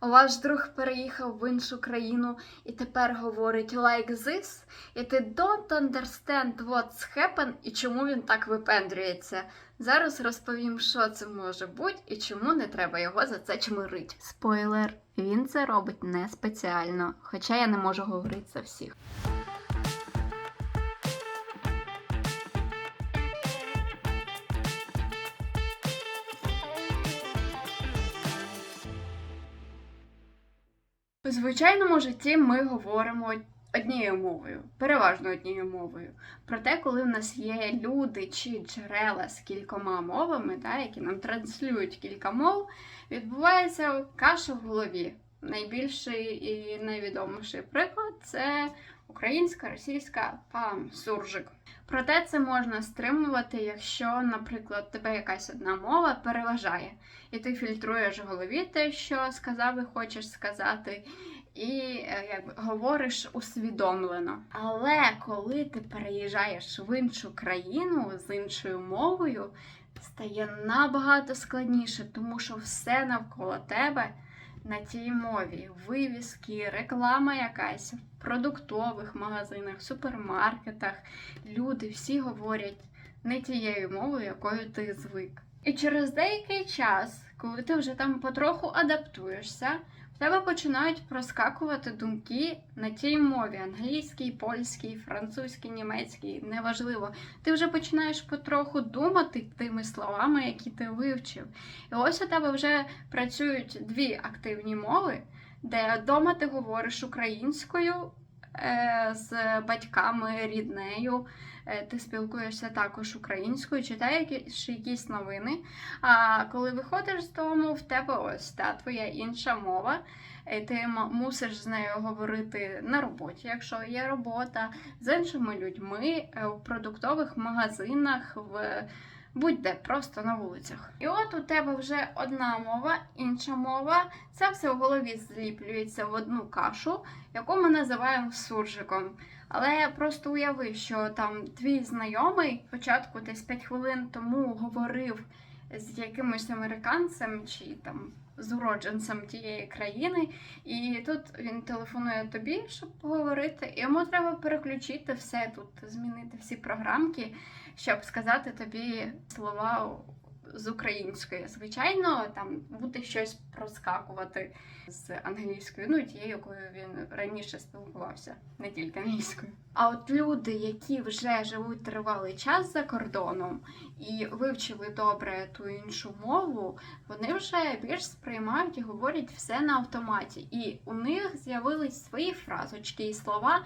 Ваш друг переїхав в іншу країну і тепер говорить like this, і ти don't understand what's happened і чому він так випендрюється. Зараз розповім, що це може бути і чому не треба його за це чмирить. Спойлер, він це робить не спеціально, хоча я не можу говорити за всіх. У звичайному житті ми говоримо однією мовою, переважно однією мовою. Проте, коли в нас є люди чи джерела з кількома мовами, да, які нам транслюють кілька мов, відбувається каша в голові. Найбільший і найвідоміший приклад це українська, російська пам суржик. Проте це можна стримувати, якщо, наприклад, тебе якась одна мова переважає, і ти фільтруєш в голові те, що сказав і хочеш сказати, і е, якби говориш усвідомлено. Але коли ти переїжджаєш в іншу країну з іншою мовою, стає набагато складніше, тому що все навколо тебе на тій мові. Вивіски, реклама якась продуктових магазинах, супермаркетах. Люди всі говорять не тією мовою, якою ти звик. І через деякий час, коли ти вже там потроху адаптуєшся, в тебе починають проскакувати думки на тій мові: англійській, польській, французькій, німецькій, неважливо. Ти вже починаєш потроху думати тими словами, які ти вивчив. І ось у тебе вже працюють дві активні мови, де вдома ти говориш українською е, з батьками, ріднею. е, Ти спілкуєшся також українською, читаєш якісь новини. А коли виходиш з дому, в тебе ось та твоя інша мова. Ти мусиш з нею говорити на роботі, якщо є робота, з іншими людьми е, в продуктових магазинах, в будь-де, просто на вулицях. І от у тебе вже одна мова, інша мова. Це все в голові зліплюється в одну кашу, яку ми називаємо суржиком. Але просто уяви, що там твій знайомий спочатку десь 5 хвилин тому говорив з якимось американцем чи там з уродженцем тієї країни, і тут він телефонує тобі, щоб поговорити. І йому треба переключити все тут, змінити всі програмки, щоб сказати тобі слова з української. Звичайно, там буде щось проскакувати з англійською, ну тією, якою він раніше спілкувався, не тільки англійською. А от люди, які вже живуть тривалий час за кордоном і вивчили добре ту іншу мову, вони вже більш сприймають і говорять все на автоматі. І у них з'явились свої фразочки і слова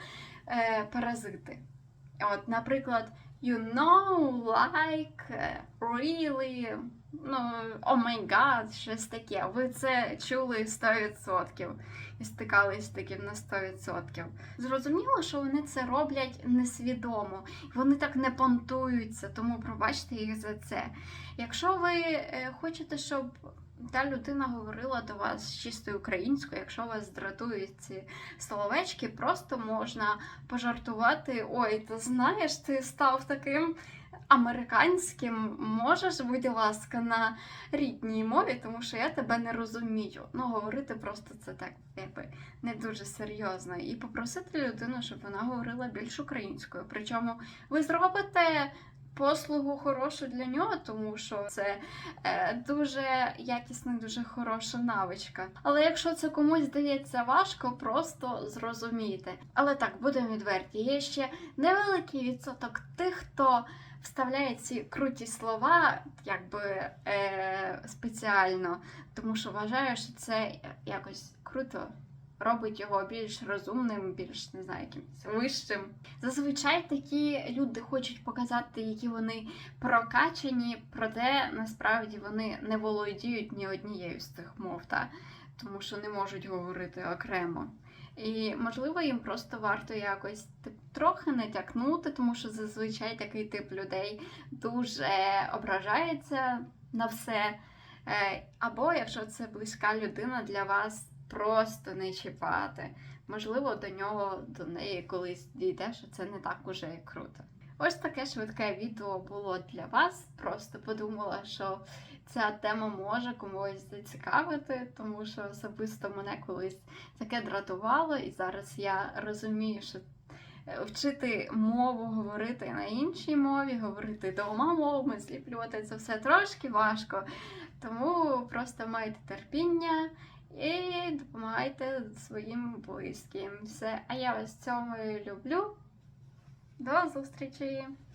е, паразити. От, наприклад, you know, like, really, ну, oh my god, щось таке. Ви це чули 100% і стикались таким на 100%. Зрозуміло, що вони це роблять несвідомо. Вони так не понтуються, тому пробачте їх за це. Якщо ви е, хочете, щоб та людина говорила до вас чистою українською, якщо вас дратують ці словечки, просто можна пожартувати. Ой, ти знаєш, ти став таким американським. Можеш, будь ласка, на рідній мові, тому що я тебе не розумію. Ну, говорити просто це так, якби не дуже серйозно. І попросити людину, щоб вона говорила більш українською. Причому ви зробите. Послугу хорошу для нього, тому що це е, дуже якісна, дуже хороша навичка. Але якщо це комусь здається важко, просто зрозумійте. Але так, будемо відверті. Є ще невеликий відсоток тих, хто вставляє ці круті слова, якби е, спеціально, тому що вважає, що це якось круто. Робить його більш розумним, більш не знаю, якимось вищим. Зазвичай такі люди хочуть показати, які вони прокачані, проте насправді вони не володіють ні однією з цих мов, та? тому що не можуть говорити окремо. І можливо їм просто варто якось тип, трохи натякнути, тому що зазвичай такий тип людей дуже ображається на все. Е, Або якщо це близька людина для вас, просто не чіпати. Можливо, до нього, до неї колись дійде, що це не так уже і круто. Ось таке швидке відео було для вас. Просто подумала, що ця тема може комусь зацікавити, тому що особисто мене колись таке дратувало, і зараз я розумію, що е, вчити мову, говорити на іншій мові, говорити двома мовами, зліплювати це все трошки важко. Тому просто майте терпіння і допомагайте своїм близьким. Все. А я вас цьому люблю. До зустрічі!